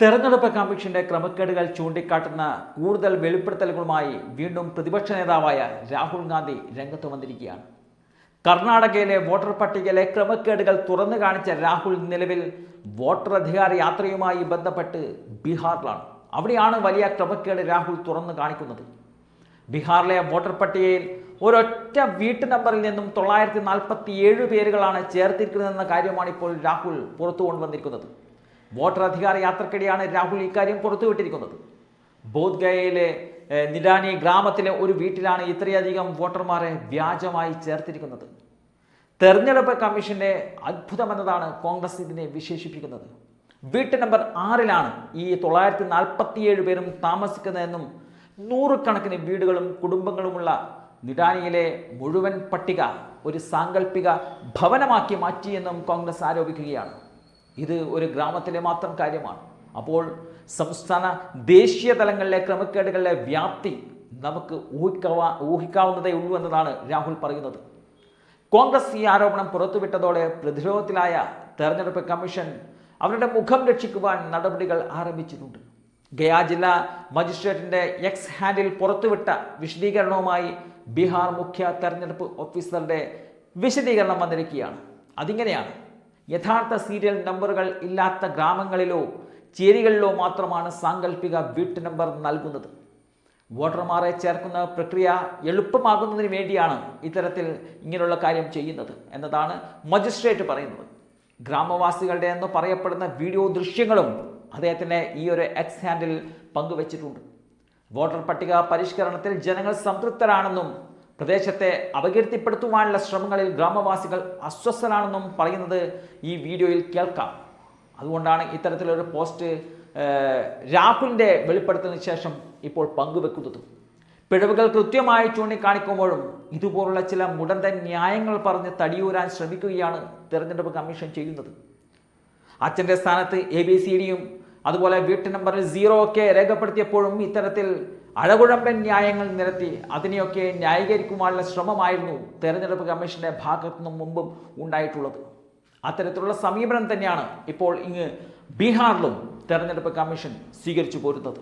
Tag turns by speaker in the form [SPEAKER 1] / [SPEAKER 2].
[SPEAKER 1] തെരഞ്ഞെടുപ്പ് കമ്മീഷന്റെ ക്രമക്കേടുകൾ ചൂണ്ടിക്കാട്ടുന്ന കൂടുതൽ വെളിപ്പെടുത്തലുകളുമായി വീണ്ടും പ്രതിപക്ഷ നേതാവായ രാഹുൽ ഗാന്ധി രംഗത്ത് വന്നിരിക്കുകയാണ്. കർണാടകയിലെ വോട്ടർ പട്ടികയിലെ ക്രമക്കേടുകൾ തുറന്നു കാണിച്ച രാഹുൽ നിലവിൽ വോട്ടർ അധികാര യാത്രയുമായി ബന്ധപ്പെട്ട് ബീഹാറിലാണ്. അവിടെയാണ് വലിയ ക്രമക്കേട് രാഹുൽ തുറന്നു കാണിക്കുന്നത്. ബീഹാറിലെ വോട്ടർ പട്ടികയിൽ ഒരൊറ്റ വീട്ടു നമ്പറിൽ നിന്നും തൊള്ളായിരത്തി നാൽപ്പത്തി ഏഴ് പേരുകളാണ് ചേർത്തിരിക്കുന്നതെന്ന കാര്യമാണ് ഇപ്പോൾ രാഹുൽ പുറത്തു കൊണ്ടുവന്നിരിക്കുന്നത് വോട്ടർ അധികാര യാത്രക്കിടെയാണ് രാഹുൽ ഇക്കാര്യം പുറത്തുവിട്ടിരിക്കുന്നത്. ബോധ്ഗയയിലെ നിഡാനി ഗ്രാമത്തിലെ ഒരു വീട്ടിലാണ് ഇത്രയധികം വോട്ടർമാരെ വ്യാജമായി ചേർത്തിരിക്കുന്നത്. തെരഞ്ഞെടുപ്പ് കമ്മീഷന്റെ അത്ഭുതമെന്നതാണ് കോൺഗ്രസ് ഇതിനെ വിശേഷിപ്പിക്കുന്നത്. വീട്ട് നമ്പർ ആറിലാണ് ഈ തൊള്ളായിരത്തി നാൽപ്പത്തിയേഴ് പേരും താമസിക്കുന്നതെന്നും നൂറുകണക്കിന് വീടുകളും കുടുംബങ്ങളുമുള്ള നിഡാനിയിലെ മുഴുവൻ പട്ടിക ഒരു സാങ്കല്പിക ഭവനമാക്കി മാറ്റിയെന്നും കോൺഗ്രസ് ആരോപിക്കുകയാണ്. ഇത് ഒരു ഗ്രാമത്തിലെ മാത്രം കാര്യമാണ്. അപ്പോൾ സംസ്ഥാന ദേശീയ തലങ്ങളിലെ ക്രമക്കേടുകളുടെ വ്യാപ്തി നമുക്ക് ഊഹിക്കാവാ ഊഹിക്കാവുന്നതേ ഉള്ളൂ എന്നതാണ് രാഹുൽ പറയുന്നത്. കോൺഗ്രസ് ഈ ആരോപണം പുറത്തുവിട്ടതോടെ പ്രതിരോധത്തിലായ തെരഞ്ഞെടുപ്പ് കമ്മീഷൻ അവരുടെ മുഖം രക്ഷിക്കുവാൻ നടപടികൾ ആരംഭിച്ചിട്ടുണ്ട്. ഗയാ ജില്ലാ മജിസ്ട്രേറ്റിന്റെ എക്സ് ഹാൻഡിൽ പുറത്തുവിട്ട വിശദീകരണവുമായി ബീഹാർ മുഖ്യ തെരഞ്ഞെടുപ്പ് ഓഫീസറുടെ വിശദീകരണം വന്നിരിക്കുകയാണ്. അതിങ്ങനെയാണ് യഥാർത്ഥ സീരിയൽ നമ്പറുകൾ ഇല്ലാത്ത ഗ്രാമങ്ങളിലോ ചേരികളിലോ മാത്രമാണ് സാങ്കല്പിക വീട്ടു നമ്പർ നൽകുന്നത്. വോട്ടർമാരെ ചേർക്കുന്ന പ്രക്രിയ എളുപ്പമാകുന്നതിന് വേണ്ടിയാണ് ഇത്തരത്തിൽ ഇങ്ങനെയുള്ള കാര്യം ചെയ്യുന്നത് എന്നതാണ് മജിസ്ട്രേറ്റ് പറയുന്നത്. ഗ്രാമവാസികളുടെ എന്ന് പറയപ്പെടുന്ന വീഡിയോ ദൃശ്യങ്ങളും അദ്ദേഹത്തിന്റെ ഈ ഒരു എക്സ് ഹാൻഡിൽ പങ്കുവച്ചിട്ടുണ്ട്. വോട്ടർ പട്ടിക പരിഷ്കരണത്തിൽ ജനങ്ങൾ സംതൃപ്തരാണെന്നും പ്രദേശത്തെ അപകീർത്തിപ്പെടുത്തുവാനുള്ള ശ്രമങ്ങളിൽ ഗ്രാമവാസികൾ അസ്വസ്ഥരാണെന്നും പറയുന്നത് ഈ വീഡിയോയിൽ കേൾക്കാം. അതുകൊണ്ടാണ് ഇത്തരത്തിലൊരു പോസ്റ്റ് രാഹുലിന്റെ വെളിപ്പെടുത്തലിന് ശേഷം ഇപ്പോൾ പങ്കുവെക്കുന്നത്. പിഴവുകൾ കൃത്യമായി ചൂണ്ടിക്കാണിക്കുമ്പോഴും ഇതുപോലുള്ള ചില മുടന്തൻ ന്യായങ്ങൾ പറഞ്ഞ് തടിയൂരാൻ ശ്രമിക്കുകയാണ് തിരഞ്ഞെടുപ്പ് കമ്മീഷൻ ചെയ്യുന്നത്. അച്ഛന്റെ സ്ഥാനത്ത് എ ബി സി ഡിയും അതുപോലെ വീട്ടു നമ്പറിൽ സീറോ ഒക്കെ രേഖപ്പെടുത്തിയപ്പോഴും ഇത്തരത്തിൽ അഴകുഴമ്പൻ ന്യായങ്ങൾ നിരത്തി അതിനെയൊക്കെ ന്യായീകരിക്കുവാനുള്ള ശ്രമമായിരുന്നു തെരഞ്ഞെടുപ്പ് കമ്മീഷന്റെ ഭാഗത്തു നിന്നും മുമ്പും ഉണ്ടായിട്ടുള്ളത്. അത്തരത്തിലുള്ള സമീപനം തന്നെയാണ് ഇപ്പോൾ ഇങ്ങ് ബീഹാറിലും തെരഞ്ഞെടുപ്പ് കമ്മീഷൻ സ്വീകരിച്ചു പോരുന്നത്.